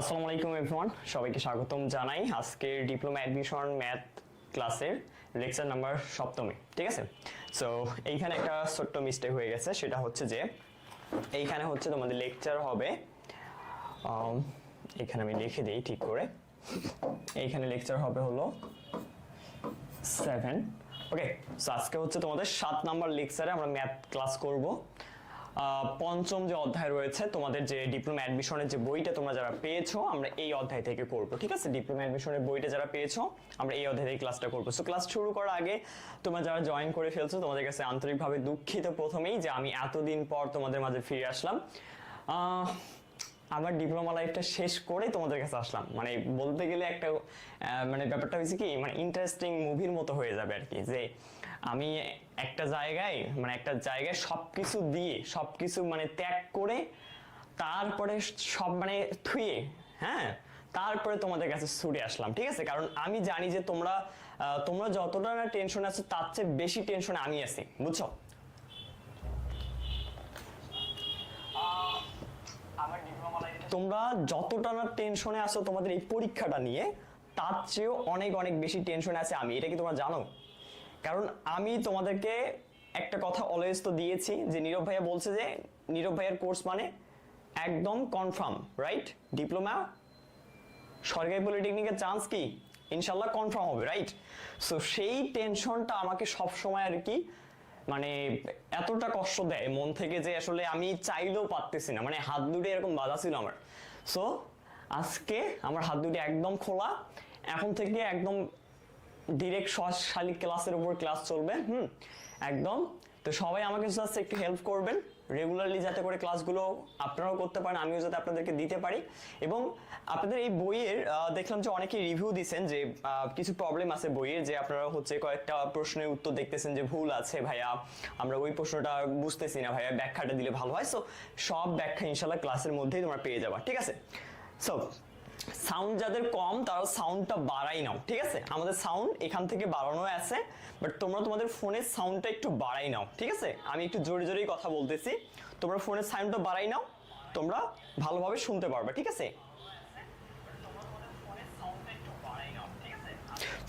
আসসালামু আলাইকুম এভরিওয়ান সবাইকে স্বাগতম জানাই আজকের ডিপ্লোমা অ্যাডমিশন ম্যাথ ক্লাসের লেকচার নাম্বার সপ্তমে, ঠিক আছে? সো এইখানে একটা ছোট্ট মিস্টেক হয়ে গেছে, সেটা হচ্ছে যে, এইখানে হচ্ছে তোমাদের লেকচার হবে এখানে আমি লিখে দিই ঠিক করে। এইখানে লেকচার হবে হলো সেভেন ওকে সো আজকে হচ্ছে তোমাদের সাত নাম্বার লেকচারে আমরা ম্যাথ ক্লাস করব। পঞ্চম যে অধ্যায় রয়েছে, তোমাদের যে ডিপ্লোমা অ্যাডমিশনের যে বইটা তোমরা যারা পেয়েছ, আমরা এই অধ্যায় থেকে করব, ঠিক আছে? ডিপ্লোমা অ্যাডমিশনের বইটা যারা পেয়েছ, আমরা এই অধ্যায় থেকে ক্লাসটা করব। সো ক্লাস শুরু করার আগে তোমরা যারা জয়েন করে ফেলছো, তোমাদের কাছে আন্তরিকভাবে দুঃখিত প্রথমেই যে আমি এতদিন পর তোমাদের মাঝে ফিরে আসলাম। আমার ডিপ্লোমা লাইফটা শেষ করে তোমাদের কাছে আসলাম। মানে বলতে গেলে একটা মানে ব্যাপারটা হয়েছে কি মানে ইন্টারেস্টিং মুভির মতো হয়ে যাবে আর কি। যে আমি একটা জায়গায় মানে একটা জায়গায় সব কিছু দিয়ে সব কিছু মানে ত্যাগ করে, তারপরে সব মানে থুয়ে হ্যাঁ? তারপরে তোমাদের কাছে ছুটে আসলাম, ঠিক আছে? কারণ আমি জানি যে তোমরা তোমরা যতটা না টেনশন আছো, তার চেয়ে বেশি টেনশনে আমি আছি, বুঝছ? তোমরা যতটা না টেনশনে আছো তোমাদের এই পরীক্ষাটা নিয়ে, তার চেয়েও অনেক অনেক বেশি টেনশনে আছে আমি। এটা কি তোমরা জানো? কারণ আমি তোমাদেরকে একটা কথা অলওয়েজ তো দিয়েছি যে নীরব ভাইয়া বলছে যে নীরব ভাইয়ার কোর্স মানে একদম কনফার্ম রাইট ডিপ্লোমা সরকারি পলিটেকনিকের চান্স কি? ইনশাল্লাহ কনফার্ম হবে রাইট সো সেই টেনশনটা আমাকে সব সময় আর কি মানে এতটা কষ্ট দেয়, মন থেকে যে আসলে আমি চাইলেও পারতেছি না। মানে হাত দুটো এরকম বাধা ছিল আমার। সো আজকে আমার হাত দুটো একদম খোলা। এখন থেকে একদম ডিরেক্ট শালিক ক্লাসের উপর ক্লাস চলবে, হুম, একদম। তো সবাই আমাকে জাস্ট একটু হেল্প করবেন রেগুলারলি যাতে করে ক্লাসগুলো আপনারাও করতে পারেন, আমিও যাতে আপনাদেরকে দিতে পারি। এবং আপনাদের এই বইয়ের দেখলাম যে অনেকে রিভিউ দিছেন যে কিছু প্রবলেম আছে বইয়ের, যে আপনারা হচ্ছে কয়েকটা প্রশ্নের উত্তর দেখতেছেন যে ভুল আছে ভাইয়া, আমরা ওই প্রশ্নটা বুঝতেছি না ভাইয়া, ব্যাখ্যাটা দিলে ভালো হয়। সো সব ব্যাখ্যা ইনশাল্লাহ ক্লাসের মধ্যেই তোমরা পেয়ে যাবা, ঠিক আছে? সো সাউন্ড যাদের কম তারা সাউন্ডটা বাড়াই নাও ঠিক আছে? আমাদের সাউন্ড এখান থেকে বাড়ানো আছে বাট তোমরা তোমাদের ফোনের সাউন্ডটা একটু বাড়াই নাও ঠিক আছে? আমি একটু জোরে জোরেই কথা বলতেছি। তোমরা ফোনের সাউন্ডটা বাড়াই নাও তোমরা ভালোভাবে শুনতে পারবে ঠিক আছে?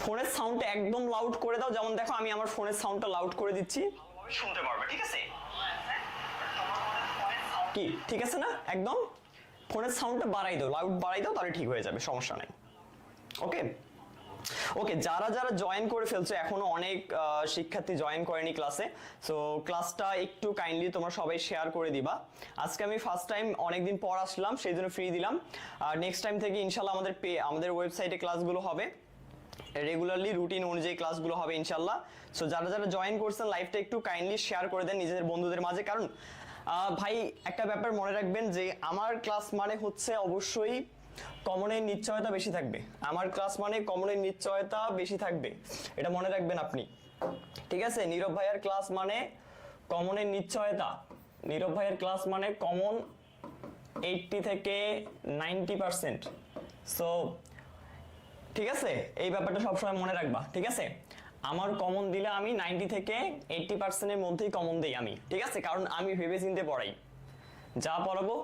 ফোনের সাউন্ডটা একদম লাউড করে দাও যেমন দেখো আমি আমার ফোনের সাউন্ডটা লাউড করে দিচ্ছি। শুনতে পারবে ঠিক আছে? কি ঠিক আছে না? একদম? ফোনের সাউন্ডটা বাড়াই দাও লাউড বাড়াই দাও, তাহলে ঠিক হয়ে যাবে, সমস্যা নাই। ওকে ওকে যারা যারা জয়েন করে ফেলছো, এখনও অনেক শিক্ষার্থী জয়েন করেনি ক্লাসে সো ক্লাসটা একটু কাইন্ডলি তোমরা সবাই শেয়ার করে দিবা। আজকে আমি ফার্স্ট টাইম অনেকদিন পর আসলাম, সেই জন্য ফ্রি দিলাম। আর নেক্সট টাইম থেকে ইনশাল্লাহ আমাদের পে আমাদের ওয়েবসাইটে ক্লাসগুলো হবে। রেগুলারলি রুটিন অনুযায়ী ক্লাসগুলো হবে ইনশাল্লাহ। সো যারা যারা জয়েন করছেন লাইভটা একটু কাইন্ডলি শেয়ার করে দেন নিজেদের বন্ধুদের মাঝে, কারণ ভাই, একটা ব্যাপার মনে রাখবেন যে আমার ক্লাস মানে হচ্ছে অবশ্যই কমনের নিশ্চয়তা বেশি থাকবে। আমার ক্লাস মানে কমনের নিশ্চয়তা বেশি থাকবে। এটা মনে রাখবেন আপনি। ঠিক আছে? নীরব ভাইয়ের ক্লাস মানে কমনের নিশ্চয়তা। নীরব ভাইয়ের ক্লাস মানে কমন এইটটি থেকে নাইনটি পার্সেন্ট সো ঠিক আছে? এই ব্যাপারটা সবসময় মনে রাখবা। ঠিক আছে? আমার কমন দিলে আমি নাইনটি থেকে এইটটি পার্সেন্টের মধ্যেই কমন দিই আমি, ঠিক আছে? কারণ আমি ভেবে চিনতে পড়াই। যা পড়াবো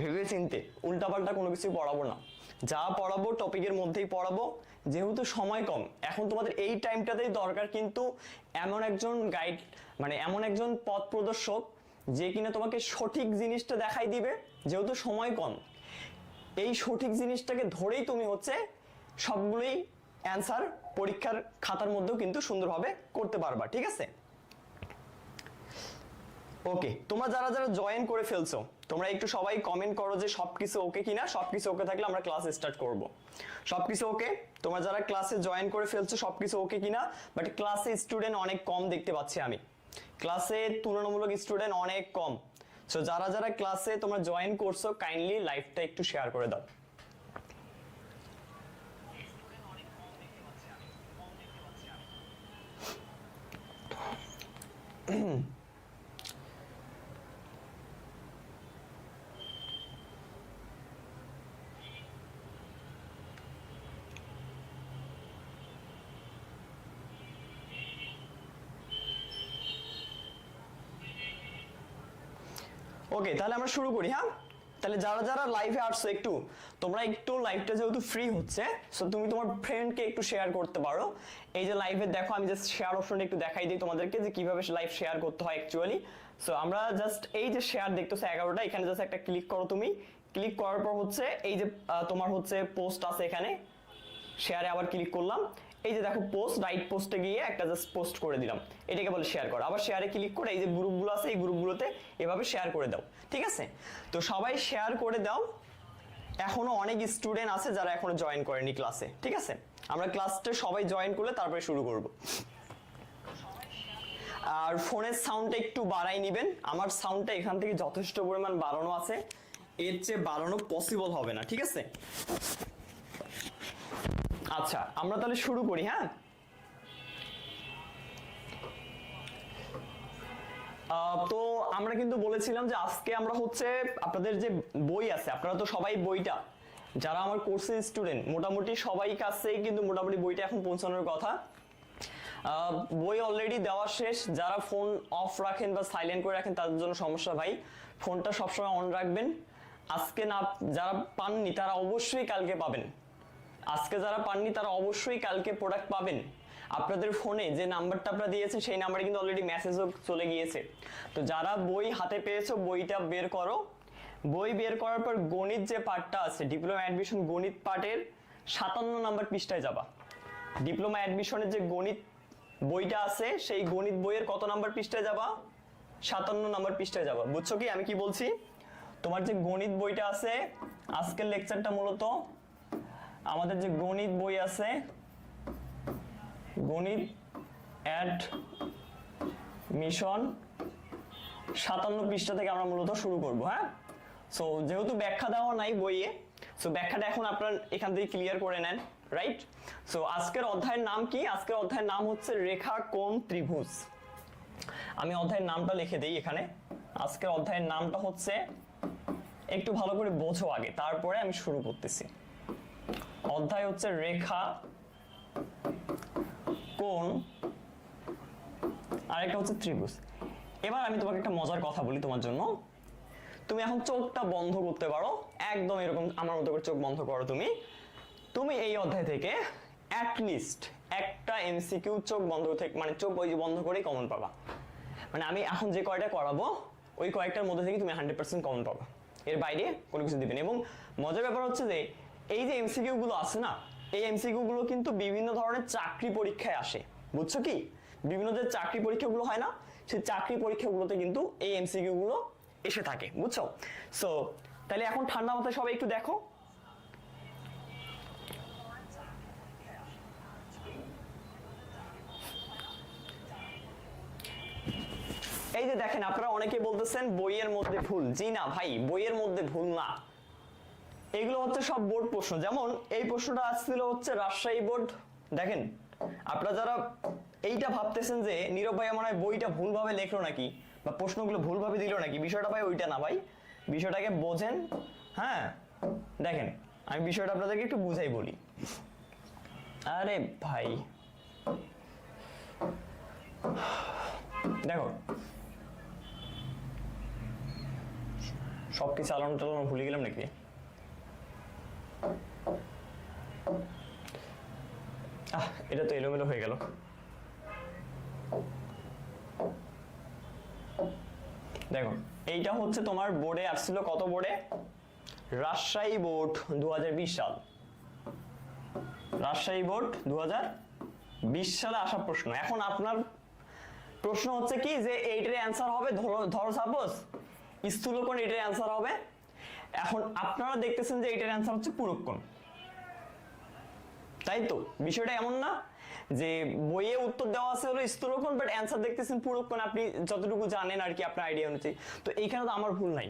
ভেবে চিনতে উল্টাপাল্টা কোনো কিছু পড়াবো না। যা পড়াবো টপিকের মধ্যেই পড়াবো, যেহেতু সময় কম। এখন তোমাদের এই টাইমটাতেই দরকার কিন্তু এমন একজন গাইড মানে এমন একজন পথ প্রদর্শক, যে কিনা তোমাকে সঠিক জিনিসটা দেখাই দিবে, যেহেতু সময় কম। এই সঠিক জিনিসটাকে ধরেই তুমি হচ্ছে সবগুলোই অ্যান্সার পরীক্ষার খাতার মধ্যেও কিন্তু সুন্দরভাবে করতে পারবা, ঠিক আছে? ওকে তোমরা যারা যারা জয়েন করে ফেলছো, তোমরা একটু সবাই কমেন্ট করো যে সবকিছু ওকে কিনা, সবকিছু ওকে থাকলে আমরা ক্লাস স্টার্ট করব। সবকিছু ওকে তোমরা যারা ক্লাসে জয়েন করে ফেলছো, সবকিছু ওকে কিনা বাট ক্লাসে স্টুডেন্ট অনেক কম দেখতে পাচ্ছি আমি। ক্লাসে তুলনামূলক স্টুডেন্ট অনেক কম। সো যারা যারা ক্লাসে তোমরা জয়েন করছ কাইন্ডলি লাইভটা একটু শেয়ার করে দাও। ওকে তাহলে আমরা শুরু করি হ্যাঁ? তাহলে যারা যারা লাইভে আসছো একটু, তোমরা একটু লাইভটা যেহেতু ফ্রি হচ্ছে সো তুমি তোমার ফ্রেন্ডকে একটু শেয়ার করতে পারো। এই যে লাইভে দেখো, আমি জাস্ট শেয়ার অপশনটা একটু দেখাই দিই তোমাদেরকে যে কীভাবে লাইভ শেয়ার করতে হয় অ্যাকচুয়ালি সো আমরা জাস্ট এই যে শেয়ার দেখতেছো এগারোটা, এখানে জাস্ট একটা ক্লিক করো তুমি। ক্লিক করার পর হচ্ছে এই যে তোমার হচ্ছে পোস্ট আছে এখানে। শেয়ারে আবার ক্লিক করলাম। এই যে দেখো পোস্ট রাইট পোস্টে গিয়ে একটা জাস্ট পোস্ট করে দিলাম। এটাকে বলে শেয়ার করা। আবার শেয়ারে ক্লিক করে এই যে গ্রুপগুলো আছে, এই গ্রুপগুলোতে এভাবে শেয়ার করে দাও। ঠিক আছে? তো সবাই শেয়ার করে দাও। এখনও অনেক স্টুডেন্ট আছে যারা এখনও জয়েন করেনি ক্লাসে ঠিক আছে? আমরা ক্লাসটা সবাই জয়েন করলে তারপরে শুরু করব। আর ফোনের সাউন্ডটা একটু বাড়াই নেবেন। আমার সাউন্ডটা এখান থেকে যথেষ্ট পরিমাণ বাড়ানো আছে। এর চেয়ে বাড়ানো পসিবল হবে না। ঠিক আছে? আচ্ছা আমরা তাহলে শুরু করি হ্যাঁ? তো আমরা কিন্তু বলেছিলাম যে আজকে আমরা হচ্ছে আপনাদের যে বই আছে, আপনারা তো সবাই বইটা, যারা আমার কোর্সের স্টুডেন্ট মোটামুটি সবাই কাছেই কিন্তু মোটামুটি বইটা এখন পৌঁছানোর কথা। বই অলরেডি দেওয়া শেষ, যারা ফোন অফ রাখেন বা সাইলেন্ট করে রাখেন, তাদের জন্য সমস্যা ভাই ফোনটা সবসময় অন রাখবেন। আজকে না, যারা পাননি, তারা অবশ্যই কালকে পাবেন। আজকে যারা পাননি, তারা অবশ্যই কালকে প্রোডাক্ট পাবেন। আপনাদের ফোনে যে নাম্বারটা আপনারা দিয়েছেন, সেই নাম্বারে কিন্তু অলরেডি মেসেজও চলে গিয়েছে। তো যারা বই হাতে পেয়েছ, বইটা বের করো। বই বের করার পর গণিত যে পার্টটা আছে ডিপ্লোমা অ্যাডমিশন গণিত পার্টের সাতান্ন নাম্বার পৃষ্ঠায় যাবা। ডিপ্লোমা অ্যাডমিশনের যে গণিত বইটা আছে, সেই গণিত বইয়ের কত নাম্বার পৃষ্ঠায় যাবা? সাতান্ন নাম্বার পৃষ্ঠায় যাবা। বুঝছ কি? আমি কি বলছি? তোমার যে গণিত বইটা আছে, আজকের লেকচারটা মূলত আমাদের যে গণিত বই আছে, গণিত অ্যাড মিশন সাতান্ন পৃষ্ঠা থেকে আমরা মূলত শুরু করব হ্যাঁ? সো যেহেতু ব্যাখ্যা দেওয়া নাই বইয়ে সো ব্যাখ্যাটা এখন আপনার এখান থেকে ক্লিয়ার করে নেন রাইট সো আজকের অধ্যায়ের নাম কি? আজকের অধ্যায়ের নাম হচ্ছে রেখা কোণ ত্রিভুজ। আমি অধ্যায়ের নামটা লিখে দিই এখানে। আজকের অধ্যায়ের নামটা হচ্ছে, একটু ভালো করে বোঝো আগে, তারপরে আমি শুরু করতেছি। অধ্যায় হচ্ছে রেখা, কোণ, আরেকটা হচ্ছে ত্রিভুজ। এবার আমি তোমাকে একটা মজার কথা বলি তোমার জন্য। তুমি এখন চোখটা বন্ধ করতে পারো, একদম এরকম আমার মতো করে চোখ বন্ধ করো তুমি। তুমি এই অধ্যায় থেকে লিস্ট একটা এমসিকিউ চোখ বন্ধ থেকে মানে চোখ ওই বন্ধ করেই কমন পাবা। মানে আমি এখন যে কয়টা করাবো, ওই কয়েকটার মধ্যে থেকে তুমি হান্ড্রেড পার্সেন্ট কমন পাবা। এর বাইরে কোনো কিছু দিবেন এবং মজার ব্যাপার হচ্ছে যে এই যে এমসিকিউ গুলো আছে না, এই এমসিকিউ গুলো কিন্তু বিভিন্ন ধরনের চাকরি পরীক্ষায় আসে। বুঝছ কি? বিভিন্ন যে চাকরি পরীক্ষাগুলো হয় না, সেই চাকরি পরীক্ষাগুলোতে কিন্তু এই এমসিকিউ গুলো এসে থাকে, বুঝছ? সো তাহলে এখন ঠান্ডা মাথায় সবাই একটু দেখো। এই যে দেখেন, আপনারা অনেকে বলতেছেন বইয়ের মধ্যে ভুল। জি না ভাই, বইয়ের মধ্যে ভুল না। এগুলো হচ্ছে সব বোর্ড প্রশ্ন। যেমন এই প্রশ্নটা আসছিল হচ্ছে রাজশাহী বোর্ড। দেখেন, আপনারা যারা এইটা ভাবতেছেন যে নীরব ভাই হয় বইটা ভুলভাবে লেখলো নাকি, বা প্রশ্নগুলো ভুলভাবে দিল নাকি, বিষয়টা ভাই ওইটা না ভাই। বিষয়টাকে বোঝেন হ্যাঁ? দেখেন, আমি বিষয়টা আপনাদেরকে একটু বুঝাই বলি। আরে ভাই। দেখো। সব কি চালানো টালানো ভুলে গেলাম নাকি? আহ, এটা তো এলোমেলো হয়ে গেল। দেখো, এইটা হচ্ছে তোমার বোর্ডে আসছিল কত বোর্ডে? রাজশাহী বোর্ড দু হাজার বিশ সাল। রাজশাহী বোর্ড দু হাজার বিশ সালে আসা প্রশ্ন। এখন আপনার প্রশ্ন হচ্ছে কি যে এইটার অ্যান্সার হবে? ধরো ধরো সাপোজ স্থূলকোণ এটার অ্যান্সার হবে। এখন আপনারা দেখতেছেন যে এটার অ্যান্সার হচ্ছে পুরক্ষণ। তাই তো? বিষয়টা এমন না যে বইয়ে উত্তর দেওয়া আছে হলো স্থূলকোণ বাট অ্যান্সার দেখতেছেন পুরক্ষণ। আপনি যতটুকু জানেন আর কি আপনার আইডিয়া অনুযায়ী। তো এইখানে তো আমার ভুল নাই।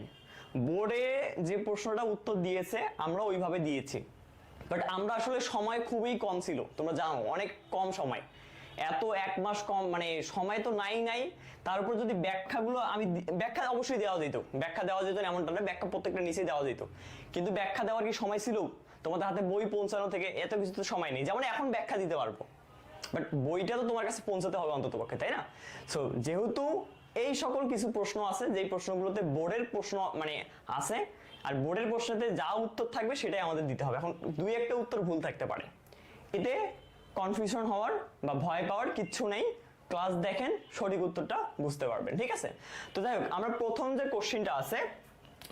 বোর্ডে যে প্রশ্নটা উত্তর দিয়েছে, আমরা ওইভাবে দিয়েছি। বাট আমরা আসলে সময় খুবই কম ছিল, তোমরা জানো, অনেক কম সময়। এত এক মাস কম মানে সময় তো নাই নাই। তার উপর যদি ব্যাখ্যাগুলো আমি ব্যাখ্যা অবশ্যই দেওয়া যেত। ব্যাখ্যা দেওয়া যেত না এমনটা না, ব্যাখ্যা প্রত্যেকটা নিচে দেওয়া যেত। কিন্তু ব্যাখ্যা দেওয়ার কি সময় ছিল? তোমাদের হাতে বই পৌঁছানো থেকে এত কিছু তো সময় নেই। যেমন এখন ব্যাখ্যা দিতে পারব। বাট বইটা তো তোমার কাছে পৌঁছাতে হবে অন্তত পক্ষে, তাই না? সো যেহেতু এই সকল কিছু প্রশ্ন আছে, যেই প্রশ্নগুলোতে বোর্ডের প্রশ্ন মানে আছে, আর বোর্ডের প্রশ্নতে যা উত্তর থাকবে সেটাই আমাদের দিতে হবে। এখন দুই একটা উত্তর ভুল থাকতে পারে। এতে কনফিউশন হওয়ার বা ভয় পাওয়ার কিচ্ছু নেই। ক্লাস দেখেন, সঠিক উত্তরটা বুঝতে পারবেন, ঠিক আছে? তো যাই হোক, আমরা প্রথম যে কোশ্চিনটা আছে,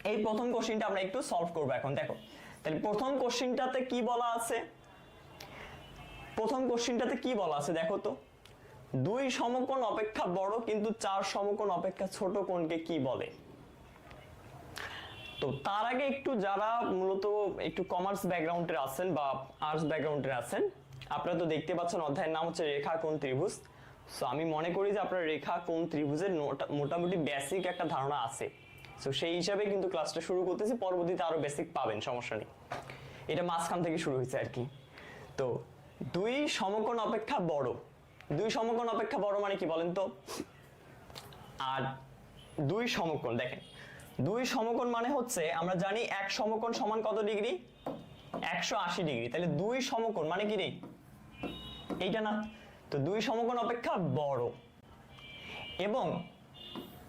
এই প্রথম কোশ্চিনটা আমরা একটু সলভ করব এখন, দেখো। তাহলে প্রথম কোশ্চিনটাতে কি বলা আছে? প্রথম কোশ্চিনটাতে কি বলা আছে, দেখো তো? দুই সমকোণ অপেক্ষা বড়, কিন্তু চার সমকোণ অপেক্ষা ছোট কোণকে কি বলে? তো তার আগে একটু যারা মূলত একটু কমার্স ব্যাকগ্রাউন্ডের আছেন বা আর্টস ব্যাকগ্রাউন্ডের আছেন আপনারা তো দেখতে পাচ্ছেন, অধ্যায়ের নাম হচ্ছে রেখা কোণ ত্রিভুজ। সো আমি মনে করি যে আপনার রেখা কোণ ত্রিভুজের মোটামুটি বেসিক একটা ধারণা আছে। সো সেই হিসাবে কিন্তু ক্লাসটা শুরু করতেছি, পরবর্তীতে আরও বেসিক পাবেন, সমস্যা নেই। এটা মাঝখান থেকে শুরু হয়েছে আর কি। তো, দুই সমকোণ অপেক্ষা বড়। দুই সমকোণ অপেক্ষা বড় মানে কি বলেন তো? আর দুই সমকোণ, দেখেন। দুই সমকোণ মানে হচ্ছে, আমরা জানি এক সমকোণ সমান কত ডিগ্রি? একশো আশি ডিগ্রি। তাহলে দুই সমকোণ মানে কি রে? এইটা না, তো দুই সমকোণ অপেক্ষা বড়। এবং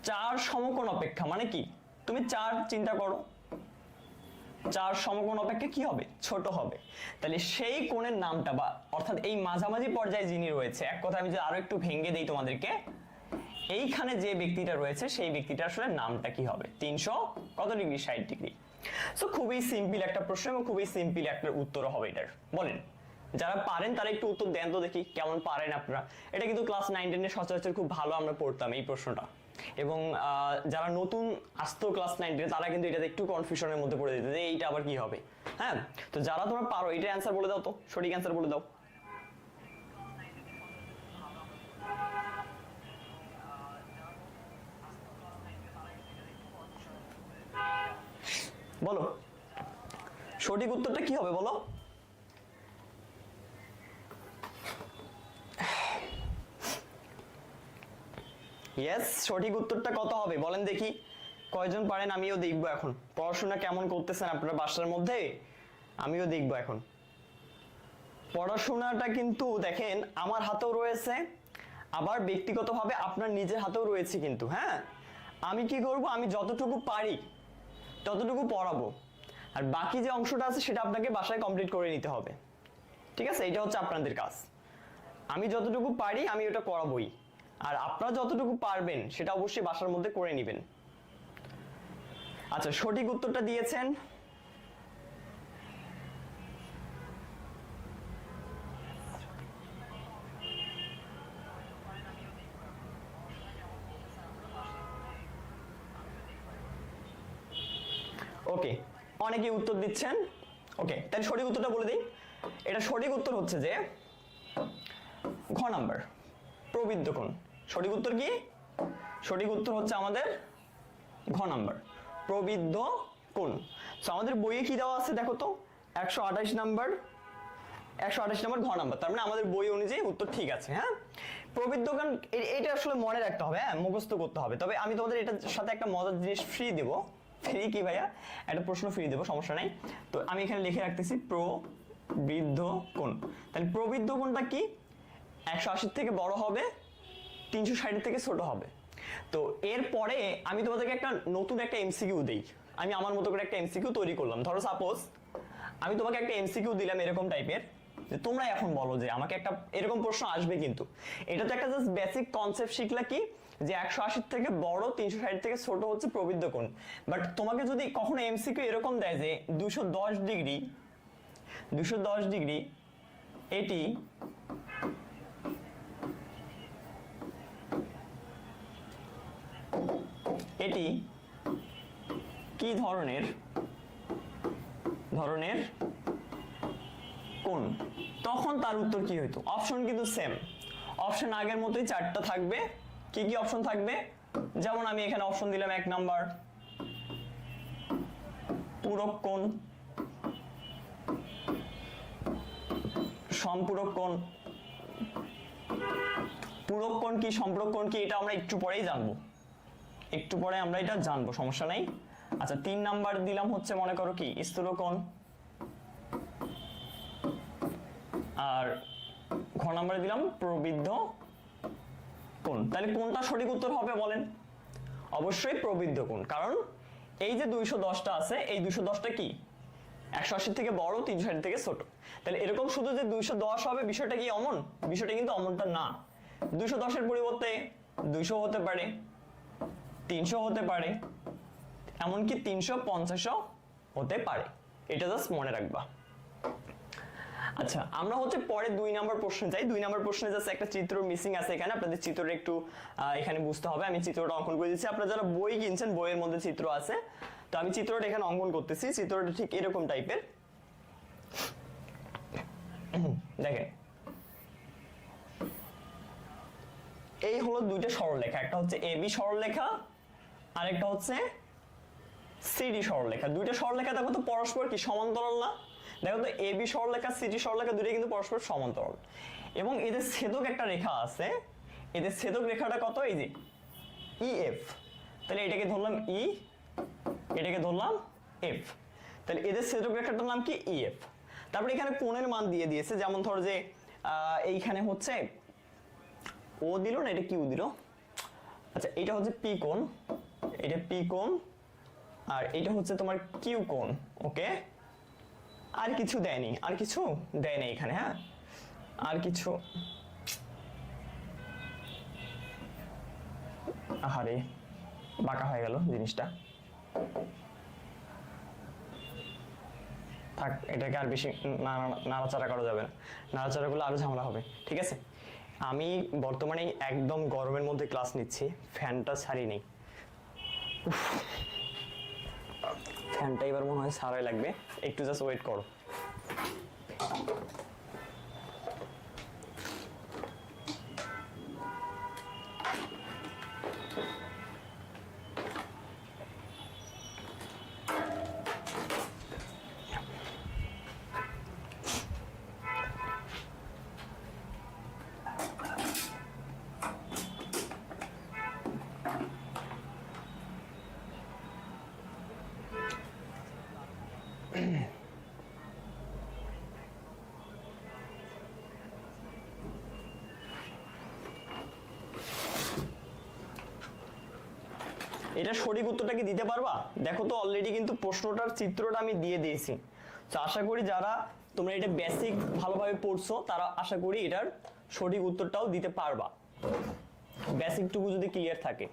চার সমকোণ অপেক্ষা মানে কি? তুমি চার চিন্তা করো। চার সমকোণ অপেক্ষা কি হবে? ছোট হবে। তাহলে সেই কোণের নামটা বা, অর্থাৎ এই মাঝামাঝি পর্যায়ে যিনি রয়েছে, এক কথা আমি যদি আরও একটু ভেঙে দিই তোমাদেরকে, এইখানে যে ব্যক্তিটা রয়েছে, সেই ব্যক্তিটা আসলে নামটা কি হবে? তিনশো কত ডিগ্রি? ষাট ডিগ্রি। সো খুবই সিম্পল একটা প্রশ্ন এবং খুবই সিম্পল একটা উত্তর হবে এটার। বলেন। যারা পারেন তারা একটু উত্তর দেন তো দেখি কেমন পারেন আপনারা। এটা কিন্তু ক্লাস নাইন টেনের সচরাচর খুব ভালো আমরা পড়তাম এই প্রশ্নটা। এবং যারা নতুন আসতো ক্লাস নাইন টেনে তারা কিন্তু এটাতে একটু কনফিউশনের মধ্যে পড়ে যেত যে এইটা আবার কি হবে। হ্যাঁ? তো যারা তোমরা পারো এটা অ্যান্সার বলে দাও তো, সঠিক অ্যান্সার বলে দাও। বলো। সঠিক উত্তরটা কি হবে বলো? ইয়েস সঠিক উত্তরটা কত হবে? বলেন দেখি। কয়জন পারেন আমিও দেখব এখন। পড়াশোনা কেমন করতেছেন আপনারা বাসার মধ্যে? আমিও দেখব এখন। পড়াশোনাটা কিন্তু দেখেন, আমার হাতেও রয়েছে, আবার ব্যক্তিগতভাবে আপনার নিজের হাতেও রয়েছে কিন্তু হ্যাঁ? আমি কি করব? আমি যতটুকু পারি, ততটুকু পড়াবো। আর বাকি যে অংশটা আছে, সেটা আপনাকে বাসায় কমপ্লিট করে নিতে হবে। ঠিক আছে? এটা হচ্ছে আপনাদের কাজ। আমি যতটুকু পারি, আমি ওটা করাবই। আর আপনারা যতটুকু পারবেন, সেটা অবশ্যই বাসার মধ্যে করে নেবেন। আচ্ছা সঠিক উত্তরটা দিয়েছেন। ওকে, অনেকেই উত্তর দিচ্ছেন। ওকে, তাহলে সঠিক উত্তরটা বলে দিই। এটা সঠিক উত্তর হচ্ছে যে, ঘ নাম্বার প্রবৃদ্ধ কোণ সঠিক উত্তর কি? সঠিক উত্তর হচ্ছে আমাদের ঘ নাম্বার। প্রবৃদ্ধ তো আমাদের বইয়ে কি দেওয়া আছে দেখো তো? একশো আঠাশ নাম্বার, একশো আঠাশ নাম্বার ঘ নাম্বার। তার মানে আমাদের বই অনুযায়ী উত্তর ঠিক আছে হ্যাঁ? প্রবৃদ্ধ কোণ, এ- এটা আসলে মনে রাখতে হবে হ্যাঁ? মুখস্থ করতে হবে। তবে আমি তোমাদের এটার সাথে একটা মজার জিনিস ফ্রি দেবো। ফ্রি কি ভাইয়া? একটা প্রশ্ন ফ্রি দেবো, সমস্যা নাই। তো আমি এখানে লিখে রাখতেছি, প্রবৃদ্ধ কোণ। তাহলে প্রবৃদ্ধ কোণটা কি? একশো আশির থেকে বড় হবে তিনশো ষাটের থেকে ছোট হবে। তো এরপরে আমি তোমাদেরকে একটা নতুন একটা এমসিকিউ দিই। আমি আমার মতো করে একটা এমসিকিউ তৈরি করলাম। ধরো সাপোজ আমি তোমাকে একটা এমসিকিউ দিলাম এরকম টাইপের যে তোমরা এখন বলো যে আমাকে একটা এরকম প্রশ্ন আসবে কিন্তু। এটা তো একটা জাস্ট বেসিক কনসেপ্ট শিখলা কি? যে একশো আশির থেকে বড়, তিনশো ষাট থেকে ছোট হচ্ছে প্রবৃদ্ধ কোণ। বাট তোমাকে যদি কখনো এমসিকিউ এরকম দেয় যে দুশো দশ ডিগ্রি, দুশো দশ ডিগ্রি, এটি এটি কি ধরনের ধরনের কোন তখন তার উত্তর কি হইতো? অপশন কিন্তু সেম অপশন আগের মতোই চারটা থাকবে। কি কি অপশন থাকবে? যেমন আমি এখানে অপশন দিলাম এক নাম্বার পূরক কোণ, সম্পূরক কোণ। পূরক কোণ কি, সম্পূরক কোণ কি, এটা আমরা একটু পরেই জানব। একটু পরে আমরা এটা জানব, সমস্যা নেই। আচ্ছা তিন নাম্বার দিলাম হচ্ছে, মনে করো কি, স্থূলকোণ। আর ঘ নাম্বারে দিলাম, প্রবৃদ্ধ কোণ। তাহলে কোনটা সঠিক উত্তর হবে বলেন। অবশ্যই প্রবৃদ্ধ কোণ, কারণ এই যে দুইশো দশটা আছে, এই দুইশো দশটা কি? একশো আশি থেকে বড়, তিনশো ষাট থেকে ছোট। তাহলে এরকম শুধু যে দুইশো দশ হবে, বিষয়টা কি অমন? বিষয়টা কিন্তু অমনটা না। দুইশো দশের পরিবর্তে দুইশো হতে পারে। তিনশো হতে পারে, এমনকি তিনশো পঞ্চাশও হতে পারে। এটা জাস্ট মনে রাখবা। আচ্ছা আমরা হচ্ছে পরে দুই নাম্বার প্রশ্নে যাই। দুই নাম্বার প্রশ্নে একটা চিত্র মিসিং আছে এখানে। আপনাদের একটু এখানে বুঝতে হবে। আমি চিত্রটা অঙ্কন করে দিচ্ছি। আপনারা যারা বই কিনছেন, বইয়ের মধ্যে চিত্র আছে। তো আমি চিত্রটা এখানে অঙ্কন করতেছি। চিত্রটা ঠিক এরকম টাইপের। দেখেন। এই হলো দুইটা সরলরেখা। একটা হচ্ছে এবি সরলরেখা আর একটা হচ্ছে সিডি সরলরেখা দুইটা সরলরেখা দেখো তো পরস্পর কি সমান্তরাল না? দেখো তো এবি সরলরেখা সিডি সরলরেখা দুইটা কিন্তু পরস্পর সমান্তরাল। এবং এদের ছেদক একটা রেখা আছে। এদের ছেদক রেখাটা কত? এই যে ইএফ তাহলে এটাকে ধরলাম ই এটাকে ধরলাম এফ তাহলে এদের ছেদক রেখাটার নাম কি? ইএফ তারপরে এখানে কোণের মান দিয়ে দিয়েছে। যেমন ধর যে এইখানে হচ্ছে ও দিল না? এটা কিউ দিল? আচ্ছা এটা হচ্ছে পি কোণ। এটা পি কোণ, আর এটা হচ্ছে তোমার কিউ কোণ ওকে আর কিছু দেয়নি আর কিছু দেয়নি এখানে হ্যাঁ? আর কিছু, আহারে, বাঁকা হয়ে গেল জিনিসটা। থাক, এটাকে আর বেশি নাড়া- নাড়াচাড়া করা যাবে না। নাড়াচাড়া করলে আরও ঝামেলা হবে, ঠিক আছে? আমি বর্তমানে একদম গরমের মধ্যে ক্লাস নিচ্ছি ফ্যানটা ছাড়ি নেই। ফ্যানটা এবার মনে হয় সারাই লাগবে। একটু জাস্ট ওয়েট করো। এটা সঠিক উত্তরটা কি দিতে পারবা? দেখো তো অলরেডি কিন্তু প্রশ্নটার চিত্রটা আমি দিয়ে দিয়েছি। তো আশা করি যারা তোমরা এটা বেসিক ভালোভাবে পড়ছো, তারা আশা করি এটার সঠিক উত্তরটাও দিতে পারবা। বেসিকটুকু যদি ক্লিয়ার থাকে।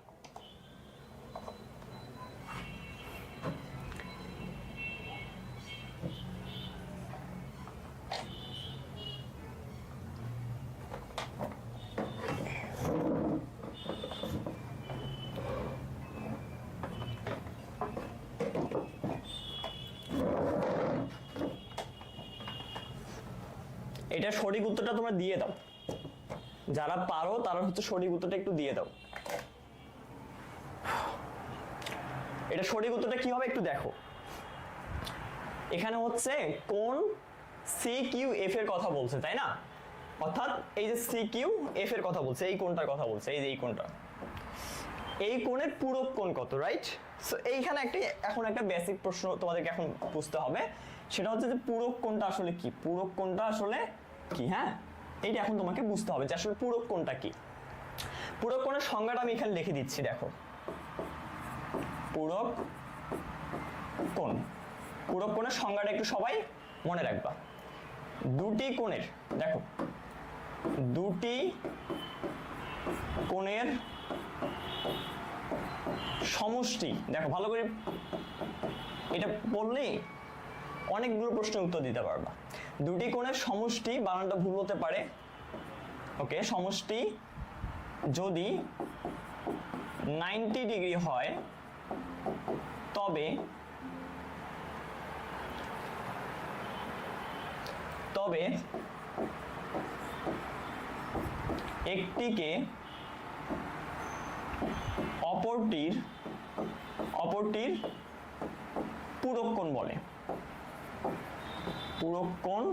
এটা সঠিক উত্তরটা তোমরা দিয়ে দাও। যারা পারো, তারা হচ্ছে সঠিক উত্তরটা একটু দিয়ে দাও। এটা সঠিক উত্তরটা কি হবে একটু দেখো। এখানে হচ্ছে কোন সি কিউ এফ এর কথা বলছে, তাই না? অর্থাৎ এই যে সি কিউ এফ এর কথা বলছে, এই কোনটার কথা বলছে, এই যে এই কোনটা এই কোণের পূরক কোণ কত রাইট সো এইখানে একটা, এখন একটা বেসিক প্রশ্ন তোমাদেরকে এখন বুঝতে হবে। সেটা হচ্ছে যে পূরক কোণটা আসলে কি? পূরক কোণটা আসলে কি হ্যাঁ? এইটা এখন তোমাকে বুঝতে হবে যে আসলে পূরক কোণটা কি। পূরক কোণের সংজ্ঞাটা আমি এখানে লিখে দিচ্ছি, দেখো। পূরক কোণ। পূরক কোণের সংজ্ঞাটা একটু সবাই মনে রাখবা। দুটি কোণের, দেখো। দুটি কোণের সমষ্টি, দেখো, ভালো করে এটা বললেই অনেকগুলো প্রশ্নের উত্তর দিতে পারবা। দুটি কোণের সমষ্টি বানানটা ভুল হতে পারে। ওকে, সমষ্টি যদি নাইনটি ডিগ্রি হয়, তবে তবে একটিকে অপরটির অপরটির পূরক কোণ বলে। পূরক কোণ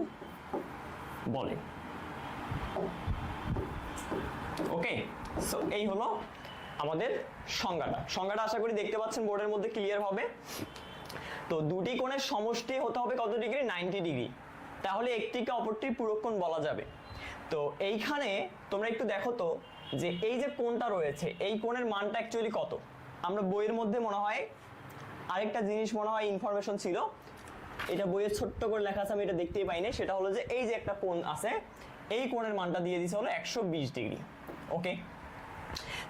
বলে। ওকে সো এই হলো আমাদের সংজ্ঞাটা। সংজ্ঞাটা আশা করি দেখতে পাচ্ছেন, বোর্ডের মধ্যে ক্লিয়ার হবে। তো দুটি কোণের সমষ্টি হতে হবে কত ডিগ্রি? Ninety degree. তাহলে একটিকে অপরটির পূরক কোণ বলা যাবে। তো এইখানে তোমরা একটু দেখো তো, যে এই যে কোণটা রয়েছে, এই কোণের মানটা অ্যাকচুয়ালি কত? আমরা বইয়ের মধ্যে মনে হয় আরেকটা জিনিস মনে হয় ইনফরমেশন ছিল এটা বইয়ে ছোট্ট করে লেখা আছে, আমি এটা দেখতেই পাইনি সেটা হলো যে এই যে একটা কোণ আছে, এই কোণের মানটা দিয়ে দিছে হলো একশো বিশ ডিগ্রি, ওকে?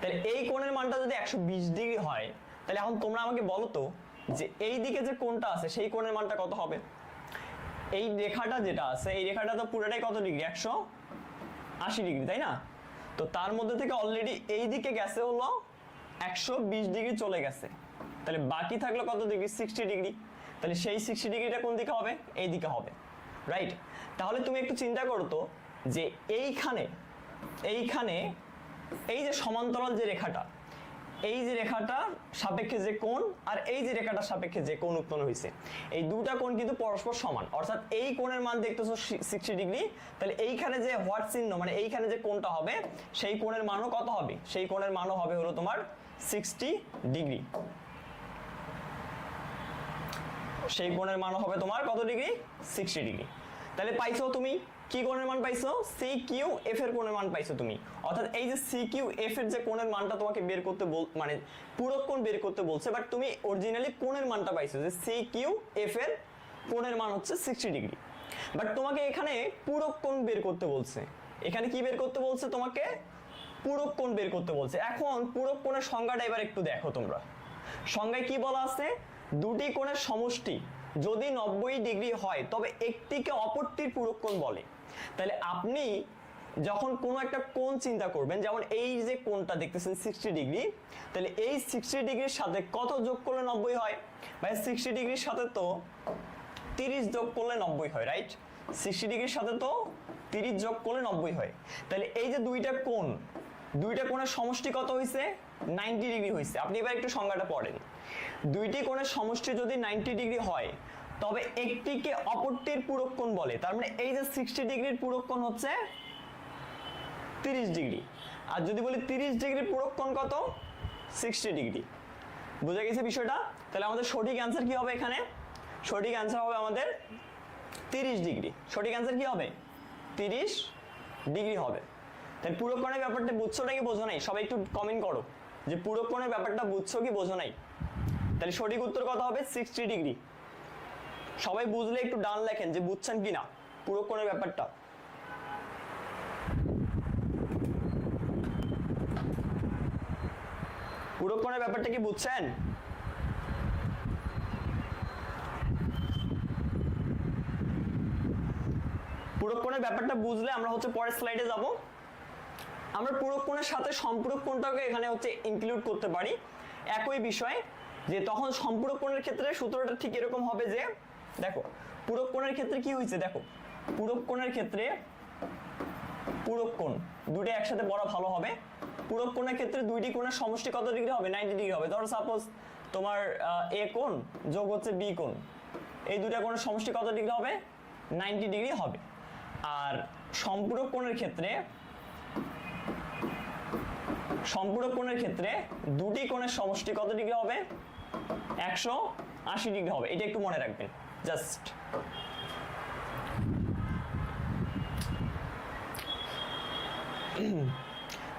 তাহলে এই কোণের মানটা যদি একশো বিশ ডিগ্রি হয়, তাহলে এখন তোমরা আমাকে বলো তো যে এই দিকে যে কোণটা আছে, সেই কোণের মানটা কত হবে? এই রেখাটা যেটা আছে, এই রেখাটা তো পুরোটাই কত ডিগ্রি? একশো আশি ডিগ্রি, তাই না? তো তার মধ্যে থেকে অলরেডি এই দিকে গেছে হলো একশো বিশ ডিগ্রি চলে গেছে। তাহলে বাকি থাকল কত ডিগ্রি? Sixty degree. তাহলে সেই সিক্সটি ডিগ্রিটা কোন দিকে হবে? এই দিকে হবে রাইট তাহলে তুমি একটু চিন্তা করতো যে এইখানে এইখানে এই যে সমান্তরাল যে রেখাটা, এই যে রেখাটা সাপেক্ষে যে কোণ আর এই যে রেখাটা সাপেক্ষে যে কোণ উৎপন্ন হয়েছে এই দুটা কোণ কিন্তু পরস্পর সমান। অর্থাৎ এই কোণের মান দেখতেছো সিক্সটি ডিগ্রি, তাহলে এইখানে যে হোয়াট চিহ্ন মানে এইখানে যে কোণটা হবে, সেই কোণের মানও কত হবে? সেই কোণের মানও হবে হলো তোমার সিক্সটি ডিগ্রি। সেই কোণের মান হবে তোমার কত ডিগ্রি? Sixty degree. তাহলে পাইছো তুমি, কি কোণের মান পাইছো? সি কিউ এফ এর কোণের মান পাইছো তুমি। অর্থাৎ এই যে সি কিউ এফ এর যে কোণের মানটা তোমাকে বের করতে বল মানে পূরক কোণ বের করতে বলছে বাট তুমি অরিজিনালি কোণের মানটা পাইছো যে সি কিউ এফ এর কোণের মান হচ্ছে সিক্সটি ডিগ্রি। বাট তোমাকে এখানে পূরক কোণ বের করতে বলছে। এখানে কি বের করতে বলছে তোমাকে? পূরক কোণ বের করতে বলছে। এখন পূরক কোণের সংজ্ঞাটা এবার একটু দেখো তোমরা। সংজ্ঞায় কি বলা আছে? দুটি কোণের সমষ্টি যদি নব্বই ডিগ্রি হয়, তবে একটিকে অপরটির পূরক কোণ বলে। তাহলে আপনি যখন কোনো একটা কোণ চিন্তা করবেন, যেমন এই যে কোণটা দেখতেছেন সিক্সটি ডিগ্রি, তাহলে এই সিক্সটি ডিগ্রির সাথে কত যোগ করলে নব্বই হয়? ভাই সিক্সটি ডিগ্রির সাথে তো তিরিশ যোগ করলে নব্বই হয় রাইট সিক্সটি ডিগ্রির সাথে তো তিরিশ যোগ করলে নব্বই হয়। তাহলে এই যে দুইটা কোণ, দুইটা কোণের সমষ্টি কত হয়েছে নাইনটি ডিগ্রি হয়েছে আপনি এবার একটু সংজ্ঞাটা পড়েন। দুইটি কোণের সমষ্টি যদি নাইনটি ডিগ্রি হয়, তবে একটিকে অপরটির পূরক কোণ বলে। তার মানে এই যে সিক্সটি ডিগ্রির পূরক কোণ হচ্ছে তিরিশ ডিগ্রি আর যদি বলি তিরিশ ডিগ্রির পূরক কোণ কত? সিক্সটি ডিগ্রি বুঝে গেছে বিষয়টা? তাহলে আমাদের সঠিক অ্যান্সার কি হবে এখানে? সঠিক অ্যান্সার হবে আমাদের তিরিশ ডিগ্রি সঠিক অ্যান্সার কি হবে? তিরিশ ডিগ্রি হবে। তাই পুরোক্ষণের ব্যাপারটা বুঝছ নাকি বোঝো নাই? সবাই একটু কমেন্ট করো। যে পুরোক্ষণের ব্যাপারটা বুঝছ কি বোঝো নাই? তাহলে সঠিক উত্তর কত হবে? সিক্সটি ডিগ্রি সবাই বুঝলে একটু ডান লেখেন যে বুঝছেন কি না পুরোক্ষণের ব্যাপারটা। পুরোক্ষণের ব্যাপারটা কি বুঝছেন? পুরোক্ষণের ব্যাপারটা বুঝলে আমরা হচ্ছে পরের স্লাইডে যাব। আমরা পুরোক্ষণের সাথে সম্পূরক কোণটাকে এখানে হচ্ছে ইনক্লুড করতে পারি। একই বিষয় যে তখন সম্পূরক কোণের ক্ষেত্রে সূত্রটা ঠিক এরকম হবে যে, দেখো পূরক কোণের ক্ষেত্রে কি হয়েছে, দেখো পূরক কোণের ক্ষেত্রে পূরক কোণ দুটো একসাথে পড়া ভালো হবে। পূরক কোণের ক্ষেত্রে দুইটি কোণের সমষ্টি কত ডিগ্রি হবে? নাইনটি ডিগ্রি হবে। ধরো সাপোজ তোমার এ কোণ যোগ হচ্ছে বি কোণ। এই দুটা কোণের সমষ্টি কত ডিগ্রি হবে? নাইনটি ডিগ্রি হবে। আর সম্পূরক কোণের ক্ষেত্রে সম্পূরক কোণের ক্ষেত্রে দুটি কোণের সমষ্টি কত ডিগ্রি হবে? একশো আশি ডিগ্রি হবে, এটা একটু মনে রাখবেন, জাস্ট।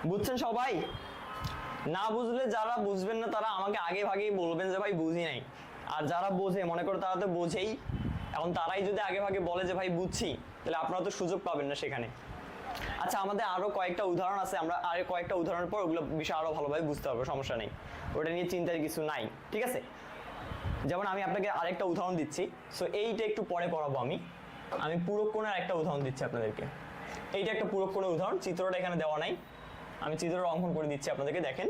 বুঝছেন সবাই? না বুঝলে যারা বুঝবেন না, তারা আমাকে আগে ভাগেই বলবেন যে, ভাই, বুঝি নাই। আর যারা বোঝে, মনে করো তারা তো বোঝেই। এখন তারাই যদি আগে ভাগে বলে যে, ভাই, বুঝছি, তাহলে আপনারা তো সুযোগ পাবেন না সেখানে। আচ্ছা আমাদের আরও কয়েকটা উদাহরণ আছে, আমরা আরও কয়েকটা উদাহরণের পর ওগুলো বিষয় আরও ভালোভাবে বুঝতে পারব, সমস্যা নেই। ওটা নিয়ে চিন্তার কিছু নাই, ঠিক আছে? যেমন আমি আপনাকে আরেকটা উদাহরণ দিচ্ছি সো এইটা একটু পরে পড়াবো আমি। আমি পুরো কোণের একটা উদাহরণ দিচ্ছি আপনাদেরকে। এইটা একটা পুরো কোণের উদাহরণ, চিত্রটা এখানে দেওয়া নাই। আমি চিত্রটা অঙ্কন করে দিচ্ছি আপনাদেরকে, দেখেন।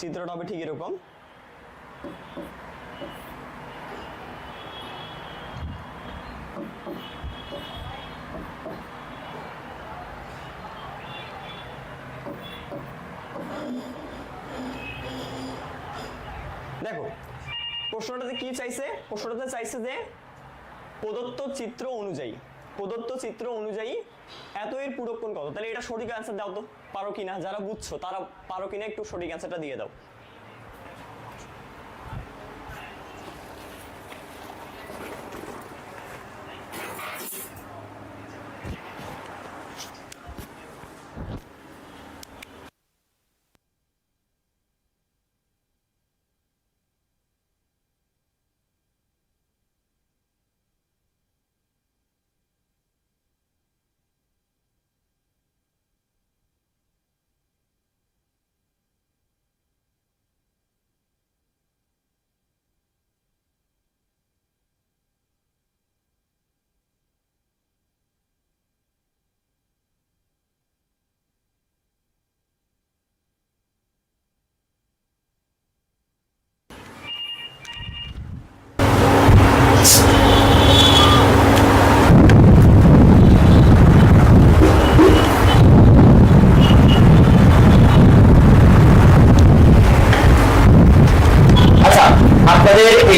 চিত্রটা হবে ঠিক এরকম দেখো প্রশ্নটাতে কি চাইছে? প্রশ্নটাতে চাইছে যে প্রদত্ত চিত্র অনুযায়ী, প্রদত্ত চিত্র অনুযায়ী এত এর পূরক কত? তাহলে এটা সঠিক অ্যান্সার দাও তো, পারো কিনা? যারা বুঝছ, তারা পারো কিনা একটু সঠিক অ্যান্সারটা দিয়ে দাও।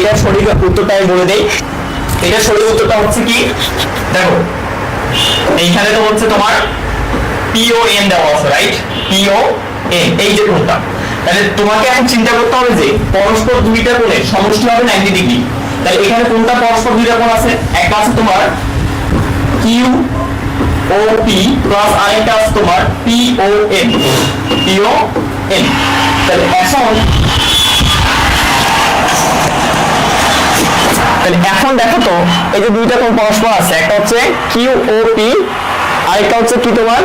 উত্তরটা আমি বলে দেই। এটা সঠিক উত্তরটা হচ্ছে কি? দেখো, এইখানে তো হচ্ছে তোমার পিও এন দেওয়া আছে রাইট পিও এন এই যে কোণটা তাহলে তোমাকে এখন চিন্তা করতে হবে যে পরস্পর দুইটা কোণের সমষ্টি হবে 90 ডিগ্রি তাহলে এখানে কোনটা পরস্পর দুইটা কোণ আছে? একটা আছে তোমার কিউ ও পি প্লাস আরেকটা আছে তোমার P O N P O N তাহলে এখন তাহলে এখন দেখো তো, এই যে দুইটা কোন পরস্পর আছে, একটা হচ্ছে কিউ ও পি আরেকটা হচ্ছে কি তোমার?